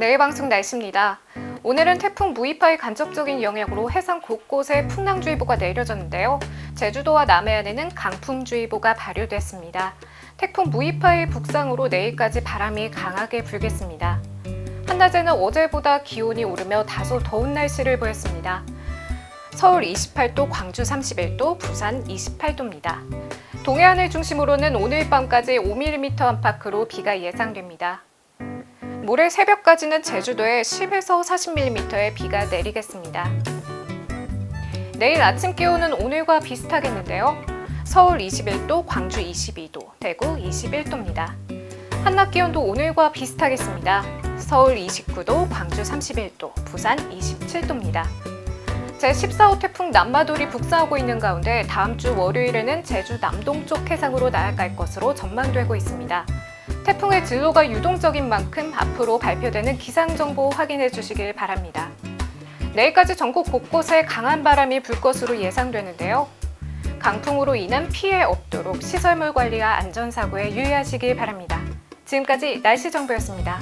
내일 방송 날씨입니다. 오늘은 태풍 무이파의 간접적인 영향으로 해상 곳곳에 풍랑주의보가 내려졌는데요. 제주도와 남해안에는 강풍주의보가 발효됐습니다. 태풍 무이파의 북상으로 내일까지 바람이 강하게 불겠습니다. 한낮에는 어제보다 기온이 오르며 다소 더운 날씨를 보였습니다. 서울 28도, 광주 31도, 부산 28도입니다. 동해안을 중심으로는 오늘 밤까지 5mm 안팎으로 비가 예상됩니다. 모레 새벽까지는 제주도에 10에서 40mm의 비가 내리겠습니다. 내일 아침 기온은 오늘과 비슷하겠는데요. 서울 21도, 광주 22도, 대구 21도입니다. 한낮 기온도 오늘과 비슷하겠습니다. 서울 29도, 광주 31도, 부산 27도입니다. 제14호 태풍 남마돌이 북상하고 있는 가운데 다음 주 월요일에는 제주 남동쪽 해상으로 날아갈 것으로 전망되고 있습니다. 태풍의 진로가 유동적인 만큼 앞으로 발표되는 기상정보 확인해 주시길 바랍니다. 내일까지 전국 곳곳에 강한 바람이 불 것으로 예상되는데요. 강풍으로 인한 피해 없도록 시설물 관리와 안전사고에 유의하시길 바랍니다. 지금까지 날씨 정보였습니다.